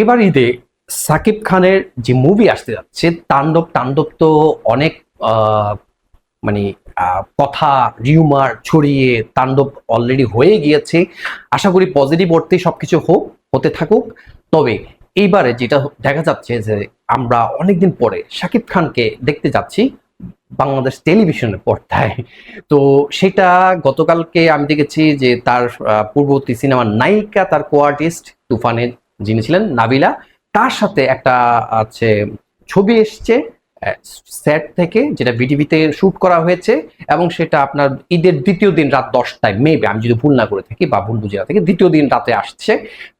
এবার ঈদে সাকিব খানের যে মুভি আসতে যাচ্ছে, তাণ্ডব তাণ্ডব তো অনেক মানে কথা রিউমার ছড়িয়ে তাণ্ডব অলরেডি হয়ে গিয়েছে। আশা করি পজিটিভ অর্থে সবকিছু হোক, হতে থাকুক। তবে এইবারে যেটা দেখা যাচ্ছে যে আমরা অনেকদিন পরে সাকিব খানকে দেখতে যাচ্ছি বাংলাদেশ টেলিভিশনের পর্দায়। তো সেটা গতকালকে আমি দেখেছি যে তার পূর্ববর্তী সিনেমার নায়িকা, তার কোয়ার্টিস্ট তুফানের যিনি ছিলেন নাবিলা, তার সাথে একটা আছে ছবি এসছে সেট থেকে, যেটা বিটিভিতে শ্যুট করা হয়েছে, এবং সেটা আপনার ঈদের দ্বিতীয় দিন রাত দশটায় মেবে আমি যদি ভুল না করে থাকি বা ভুল বুঝে না থাকি, দ্বিতীয় দিন রাতে আসছে।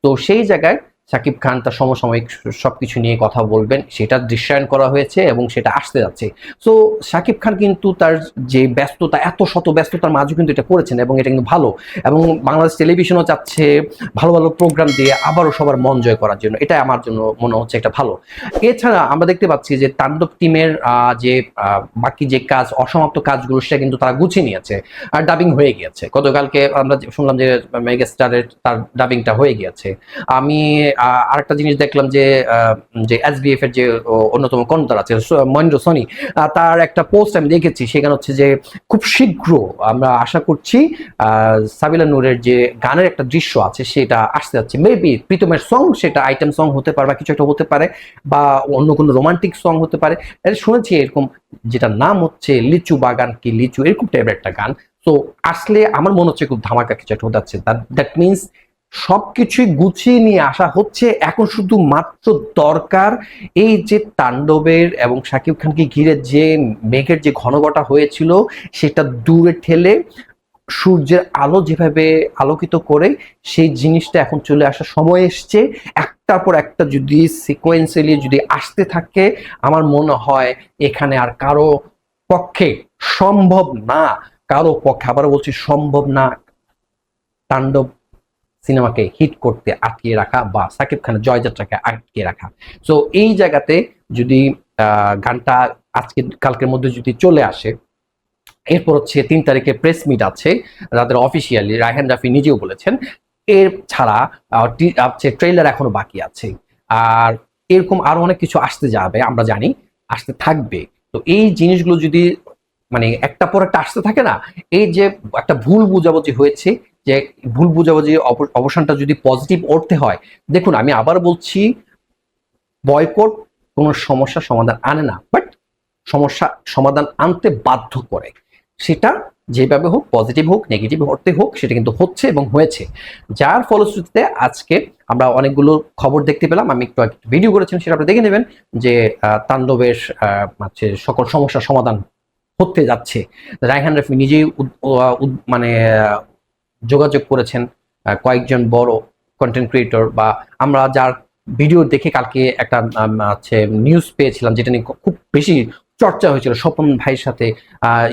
তো সেই জায়গায় শাকিব খান তার সমসাময়িক সবকিছু নিয়ে কথা বলবেন, সেটা দৃশ্যায়ন করা হয়েছে এবং সেটা আসতে যাচ্ছে। সো সাকিব খান কিন্তু তার যে ব্যস্ততা, এত শত ব্যস্ততার মাঝেও কিন্তু এটা করেছেন এবং এটা কিন্তু ভালো। এবং বাংলাদেশ টেলিভিশনও চাচ্ছে ভালো ভালো প্রোগ্রাম দিয়ে আবারও সবার মন জয় করার জন্য। এটা আমার জন্য মনে হচ্ছে একটা ভালো। এছাড়া আমরা দেখতে পাচ্ছি যে তাণ্ডব টিমের যে বাকি যে কাজ, অসমাপ্ত কাজগুলো, সেটা কিন্তু তারা গুছিয়ে নিয়েছে আর ডাবিং হয়ে গিয়েছে। গতকালকে আমরা শুনলাম যে মেগাস্টারের তার ডাবিংটা হয়ে গিয়েছে। আমি আরেকটা জিনিস দেখলাম যে যে এসবিএফ এর যে অন্যতম কর্ণধার আছে মহেন্দ্র সোনি তার একটা পোস্ট আমি দেখেছি, সেখানে হচ্ছে যে খুব শীঘ্র আমরা আশা করছি সাবিলা নূরের যে গানের একটা দৃশ্য আছে, সেটা আসতে যাচ্ছে। মেবি প্রীতমের সং সেটা আইটেম সং হতে পারে বা কিছু একটা হতে পারে, বা অন্য কোনো রোমান্টিক সং হতে পারে। শুনেছি এরকম যেটা নাম হচ্ছে লিচু বাগান কি লিচু, এরকম টাইপের একটা গান। তো আসলে আমার মনে হচ্ছে খুব ধামাকা কিছু একটা হতে যাচ্ছে। দ্যাট মিনস সবকিছুই গুছিয়ে নিয়ে আসা হচ্ছে। এখন শুধু মাত্র দরকার এই যে তাণ্ডবের এবং শাকিব খানকে ঘিরে যে মেঘের যে ঘনঘটা হয়েছিল, সেটা দূরে ঠেলে সূর্যের আলো যেভাবে আলোকিত করে, সেই জিনিসটা এখন চলে আসার সময় এসছে। একটার পর একটা যদি সিকোয়েন্সিয়ালি যদি আসতে থাকে, আমার মনে হয় এখানে আর কারও পক্ষে সম্ভব না। কারও পক্ষে আবার বলছি, সম্ভব না। তাণ্ডব সিনেমাকে হিট করতে আটকিয়ে রাখা বা সাকিব খানের জয়যাত্রাকে আটকিয়ে রাখা। সো এই জায়গাতে যদি গানটা আজকে, কালকের মধ্যে যদি চলে আসে, এরপর হচ্ছে তিন তারিখে প্রেস মিট আছে, তাদের অফিসিয়ালি রায়হান রাফি নিজেও বলেছেন, এর ছাড়া হচ্ছে ট্রেলার এখনও বাকি আছে। আর এরকম আরও অনেক কিছু আসতে যাবে, আমরা জানি, আসতে থাকবে। তো এই জিনিসগুলো যদি মানে একটা পর একটা আসতে থাকে না, এই যে একটা ভুল বুঝাবুঝি হয়েছে যে ভুল বুঝাবুঝি অব- অবসানটা যদি পজিটিভ অর্থে হয়, দেখুন, আমি আবার বলছি বয়কট কোনো সমস্যার সমাধান আনে না বাট সমস্যা সমাধান আনতে বাধ্য করে। সেটা যেভাবে হোক পজিটিভ হোক নেগেটিভ অর্থে হোক, সেটা কিন্তু হচ্ছে এবং হয়েছে। যার ফলশ্রুতিতে আজকে আমরা অনেকগুলো খবর দেখতে পেলাম। আমি একটু ভিডিও করেছিলাম, সেটা আপনি দেখে নেবেন যে তাণ্ডবের হচ্ছে সকল সমস্যার সমাধান হতে যাচ্ছে। রায়হান রফি নিজেই মানে যোগাযোগ করেছেন কয়েকজন বড় কন্টেন্ট ক্রিয়েটর বা আমরা যার ভিডিও দেখে কালকে একটা হচ্ছে নিউজ পেয়েছিলাম যেটা নিয়ে খুব বেশি চর্চা হয়েছিল। স্বপন ভাইয়ের সাথে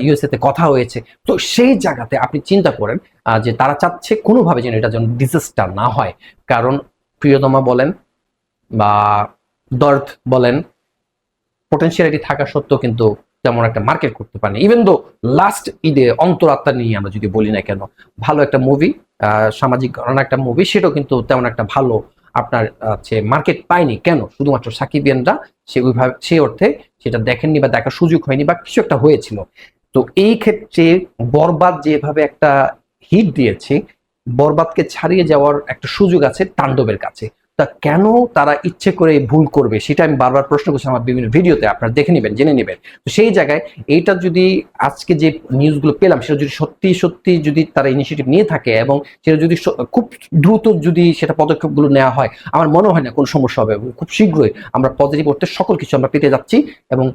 ইউএসএ তে কথা হয়েছে। তো সেই জায়গাতে আপনি চিন্তা করেন যে তারা চাচ্ছে কোনোভাবে যেন এটা যেন ডিজাস্টার না হয়। কারণ প্রিয়তমা বলেন বা দর্দ বলেন পোটেন্সিয়ালিটি থাকা সত্ত্বেও কিন্তু তেমন একটা মার্কেট করতে পারেনি। ইভেন দো লাস্ট ঈদে অন্তরাত্মা নিয়ে আমরা যদি বলি না কেন, ভালো একটা মুভি সামাজিক ঘটনা একটা মুভি সেটাও কিন্তু তেমন একটা ভালো আপনার হচ্ছে মার্কেট পায়নি। কেন? শুধুমাত্র সাকিবিয়ানরা সে ওইভাবে সেই অর্থে সেটা দেখেননি বা দেখার সুযোগ হয়নি বা কিছু একটা হয়েছিল। তো এই ক্ষেত্রে বরবাদ যেভাবে একটা হিট দিয়েছে, বরবাদকে ছাড়িয়ে যাওয়ার একটা সুযোগ আছে তাণ্ডবের কাছে। তা কেন তারা ইচ্ছে করে ভুল করবে? সেটা আমি বারবার প্রশ্ন করছি আমার বিভিন্ন ভিডিওতে, আপনারা দেখে নেবেন, জেনে নেবেন। তো সেই জায়গায় এইটা যদি আজকে যে নিউজগুলো পেলাম, সেটা যদি সত্যি সত্যি যদি তারা ইনিশিয়েটিভ নিয়ে থাকে এবং সেটা যদি খুব দ্রুত যদি সেটা পদক্ষেপগুলো নেওয়া হয়, আমার মনে হয় না কোনো সমস্যা হবে। খুব শীঘ্রই আমরা পজিটিভ করতে সকল কিছু আমরা পেতে যাচ্ছি এবং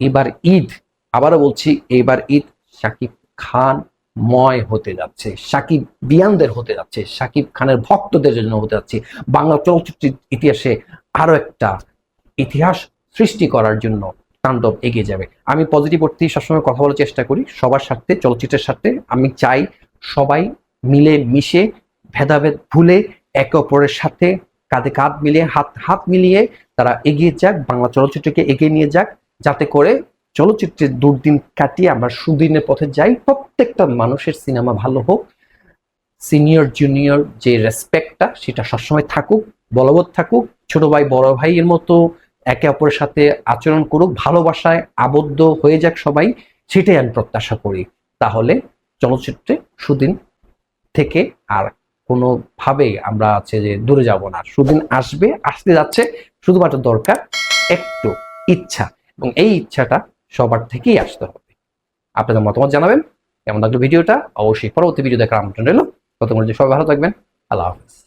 এবার ঈদ, আবারও বলছি, এবার ঈদ শাকিব খান ময় হতে যাচ্ছে, সাকিব বিয়ানদের হতে যাচ্ছে, সাকিব খানের ভক্তদের জন্য হতে যাচ্ছে। বাংলা চলচ্চিত্রের ইতিহাসে আরও একটা ইতিহাস সৃষ্টি করার জন্য তাণ্ডব এগিয়ে যাবে। আমি পজিটিভ অর্থেই সবসময় কথা বলার চেষ্টা করি, সবার সাথে চলচ্চিত্রের সাথে আমি চাই সবাই মিলে মিশে ভেদাভেদ ভুলে একে অপরের সাথে কাঁধে কাঁধ মিলিয়ে, হাত হাত মিলিয়ে তারা এগিয়ে যাক, বাংলা চলচ্চিত্রকে এগিয়ে নিয়ে যাক, যাতে করে চলচ্চিত্রের দুর্দিন কাটিয়ে আমরা সুদিনের পথে যাই। প্রত্যেকটা মানুষের সিনেমা ভালো হোক, সিনিয়র, জুনিয়র যে রেসপেক্টটা সেটা সবসময় থাকুক, বলবৎ থাকুক। ছোট ভাই, বড় ভাইয়ের মতো একে অপরের সাথে আচরণ করুক, ভালোবাসায় আবদ্ধ হয়ে যাক সবাই, সেটাই আমি প্রত্যাশা করি। তাহলে চলচ্চিত্রে সুদিন থেকে আর কোনোভাবেই আমরা আছে যে দূরে যাব না। সুদিন আসবে, আসতে যাচ্ছে, শুধুমাত্র দরকার একটু ইচ্ছা। এবং এই ইচ্ছাটা সবার থেকেই আসতে হবে। আপনাদের মতামত জানাবেন, কেমন লাগল ভিডিওটা? অবশ্যই পরবর্তী ভিডিও দেখার আমন্ত্রণ রইল। প্রথম সবাই ভালো থাকবেন। আল্লাহ হাফিজ।